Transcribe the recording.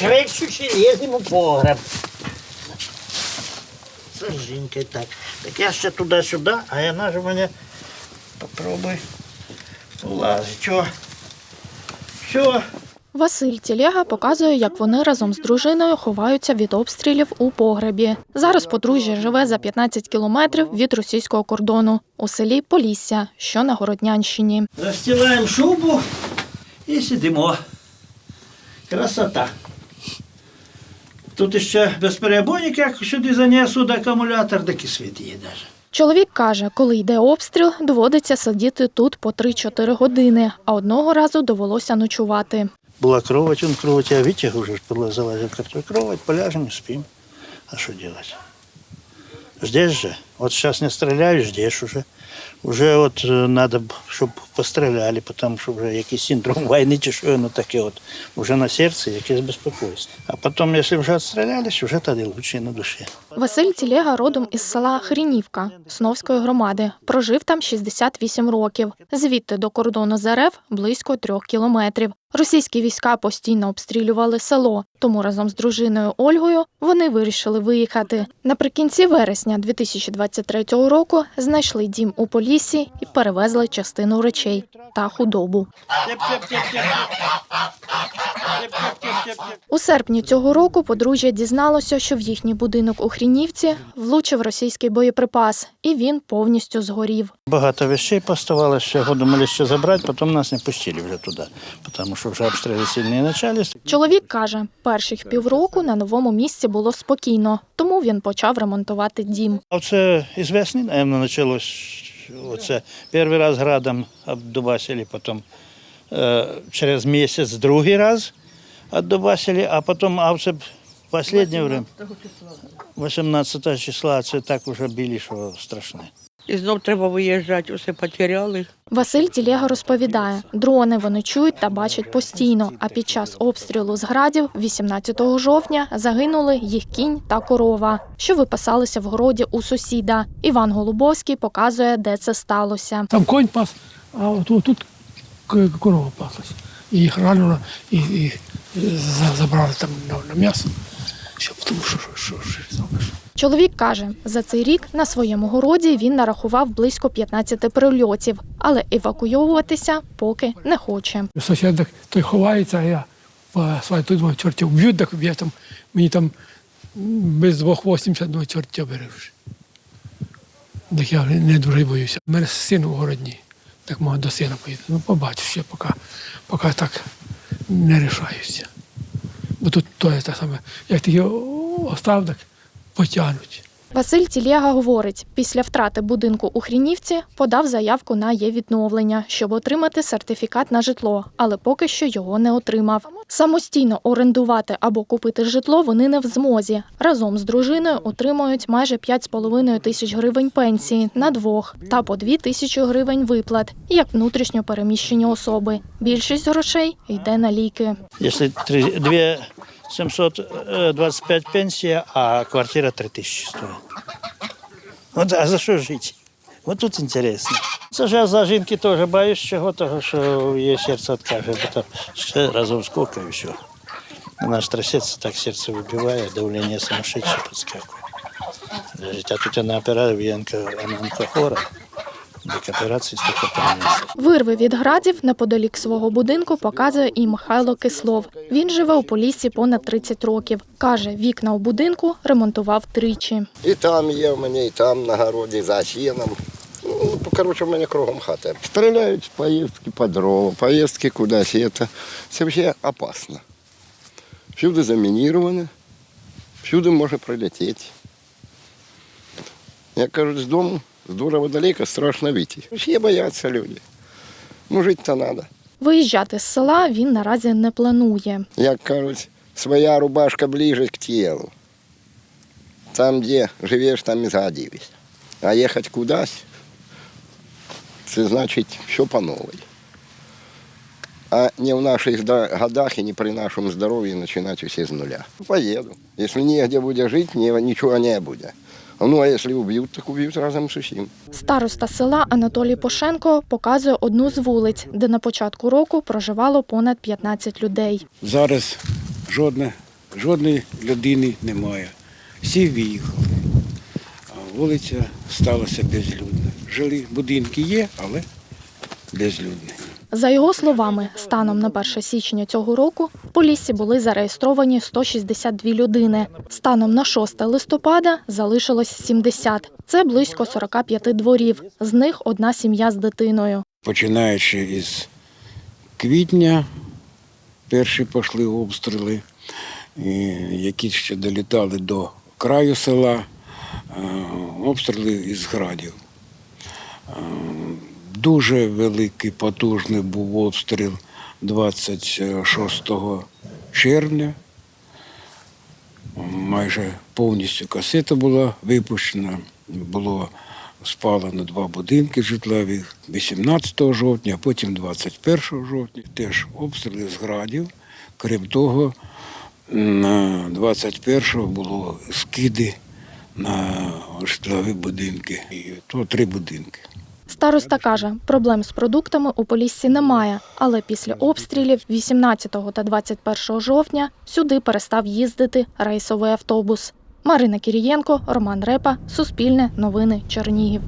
кричучи, ліземо у погреб. Це жінка так. Так я ще туди-сюди, а вона ж у мене попробуй улазить. Чого? Все. Василь Тілєга показує, як вони разом з дружиною ховаються від обстрілів у погребі. Зараз подружжя живе за 15 кілометрів від російського кордону у селі Полісся, що на Городнянщині. Застилаємо шубу і сидимо. Красота. Тут ще безперебойник, як сюди занесу до акумулятор, так і світ є навіть. Чоловік каже, коли йде обстріл, доводиться сидіти тут по 3-4 години, а одного разу довелося ночувати. Была кровать, он кровать, я вытяг уже, было залазил в кровать, поляжем и спим. А что делать? Здесь же, вот сейчас не стреляют, ждешь уже. Уже от е, надо, щоб постріляли, тому що вже якийсь синдром війни чи що воно таке, от, вже на серці якесь безпокойство. А потім, якщо вже відстрілялись, вже тоді і на душі. Василь Тілєга родом із села Хрінівка Сновської громади. Прожив там 68 років. Звідти до кордону з РФ близько трьох кілометрів. Російські війська постійно обстрілювали село, тому разом з дружиною Ольгою вони вирішили виїхати. Наприкінці вересня 2023 року знайшли дім у Поліссі і перевезли частину речей та худобу. У серпні цього року подружжя дізналося, що в їхній будинок у Хрінівці влучив російський боєприпас, і він повністю згорів. Багато вещей поставалось, ще думали, що забрати, потім нас не пустили вже туди, тому що вже обстріли сильні почались. Чоловік каже, перших півроку на новому місці було спокійно, тому він почав ремонтувати дім. А це весни, наверное, почалось. Оце перший раз градом обдубасили, потім е, через місяць другий раз обдубасили, а потім, а це в останнє время, 18 числа, це так вже били, що страшне. І знов треба виїжджати, усе потеряли. Василь Тілєга розповідає, дрони вони чують та бачать постійно. А під час обстрілу з градів, 18 жовтня, загинули їх кінь та корова, що випасалися в городі у сусіда. Іван Голубовський показує, де це сталося. Там конь пас, а от тут, тут корова паслась. І їх ранило, і, і за- забрали там на м'ясо. Що, тому що, що, що, що? Чоловік каже, за цей рік на своєму городі він нарахував близько 15 прильотів, але евакуйовуватися поки не хоче. Сусід той ховається, а я по своїй тут думаю, чортів б'ють, так я там, мені там без двох 80 думаю, чортів береш. Так я не дуже боюся. У мене син у городні, так можу до сина поїду. Ну, побачу ще, поки, поки так не рішаюся. Бо тут то є те саме, як його остав, потягнуть. Василь Тілєга говорить, після втрати будинку у Хрінівці подав заявку на є відновлення, щоб отримати сертифікат на житло, але поки що його не отримав. Самостійно орендувати або купити житло вони не в змозі. Разом з дружиною отримують майже 5,5 тисяч гривень пенсії на двох та по 2 тисячі гривень виплат, як внутрішньо переміщені особи. Більшість грошей йде на ліки. Якщо три- дві 725 пенсія, а квартира 3 тисячі стоїть. А за що жити? От тут інтересно. Це ж я за жінки теж боюсь чого, того, що її серце відкаже, бо там ще разом сколько і все. Вона ж трясеться, так серце вибиває, давлення сумасшедше підскакує. А тут вона вона онкохора. Як операції стільки принесе. Вирви від градів неподалік свого будинку показує і Михайло Кислов. Він живе у Поліссі понад 30 років. Каже, вікна у будинку ремонтував тричі. І там є в мене, і там на городі, за сіном. Ну, коротше, в мене кругом хата. Стріляють поїздки по дрова, поїздки кудись. І це, це взагалі опасно. Всюди замініровано, всюди може прилетіти. Як кажуть, з дому, з дура далеко, страшно вийти. Всі бояться люди. Ну, жити-то треба. Виїжджати з села він наразі не планує. Як кажуть, своя рубашка ближе к тілу. Там, де живеш, там і згодились. А їхати кудись, це значить все по новій. А не в наших годах і не при нашому здоров'ї починати все з нуля. Поїду. Якщо негде буде жити, нічого не буде. Ну, а якщо уб'ють, так уб'ють разом з усім. Староста села Анатолій Пошенко показує одну з вулиць, де на початку року проживало понад 15 людей. Зараз жодне Жодної людини немає. Всі виїхали. А вулиця сталася безлюдна. Жили, будинки є, але безлюдні. За його словами, станом на 1 січня цього року в Поліссі були зареєстровані 162 людини. Станом на 6 листопада залишилось 70. Це близько 45 дворів. З них одна сім'я з дитиною. Починаючи із квітня, перші пішли обстріли, які ще долітали до краю села, обстріли із градів. Дуже великий, потужний був обстріл 26 червня. Майже повністю касета була випущена. Було спалено два будинки житлові 18 жовтня, а потім 21 жовтня. Теж обстріли з градів. Крім того, на 21-го було скиди на житлові будинки. І то три будинки. Староста каже, проблем з продуктами у Поліссі немає, але після обстрілів 18 та 21 жовтня сюди перестав їздити рейсовий автобус. Марина Кірієнко, Роман Репа, Суспільне, Новини, Чернігів.